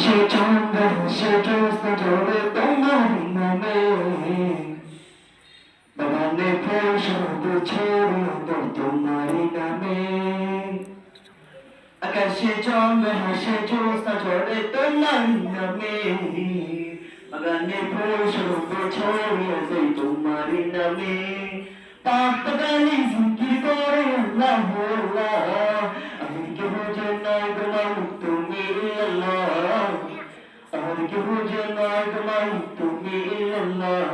আকাশে চন্দ্র হাসে জ্যোৎস্ন ঝরে তোমার নামে বাগানে ফুল সব ছড়িয়ে তোমার নামে আকাশে চন্দ্র হাসে জ্যোৎস্না ঝরে তোমার নামে বাগানে ফুল সব ছড়িয়ে তোমার নামে পাপ গালি কেহ যেন তোমার তুমি আল্লাহ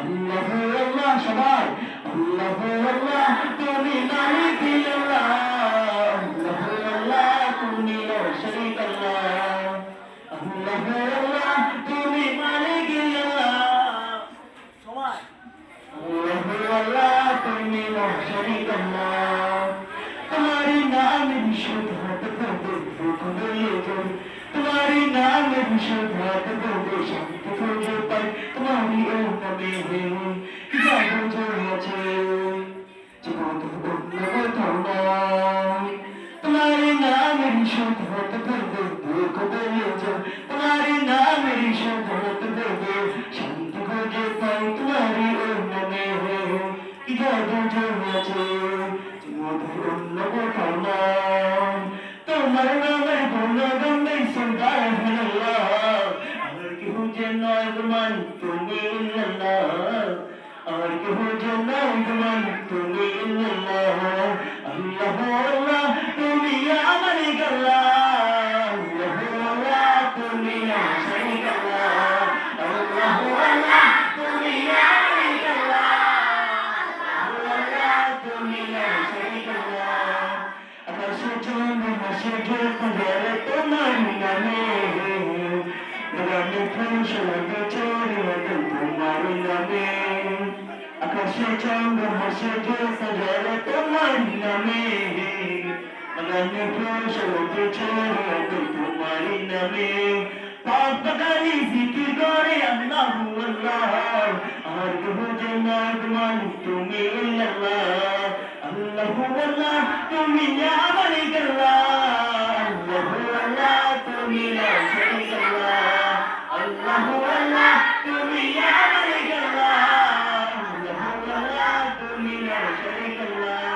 আল্লাহ আল্লাহ সবাই। আল্লাহ আল্লাহ, তুমি মালিক আল্লাহ আল্লাহ আল্লাহ তুমি শরীক আল্লাহ আল্লাহ আল্লাহ তুমি মালিক আল্লাহ সময় আল্লাহ আল্লাহ তুমি শরীক আল্লাহ। তোমারি নামে বিশুদ্ধাত তুমি আমার গল্লা আল্লাহ আল্লাহ তুমি আমার গল্লা আল্লাহ তুমি আমার গল্লা আকাশে চন্দ্র হাসে ঝরে তোমার নামে গ্রামে ফুসল চড়িয়ে তোমার নামে আকাশে চন্দ্র হাসে ঝরে তোমার নামে ফুসল চড়িয়ে তোমার নামে যাবে পাপকারী জিকির করে আল্লাহ আল্লাহ। আমার বুঝে মাদ মানি তুমি আল্লাহ আল্লাহ আল্লাহ, তুমি আমার আল্লাহ। আল্লাহ আল্লাহ, তুমি আল্লাহ। আল্লাহ আল্লাহ, তুমি আমার আল্লাহ। আল্লাহ আল্লাহ, তুমি আল্লাহ।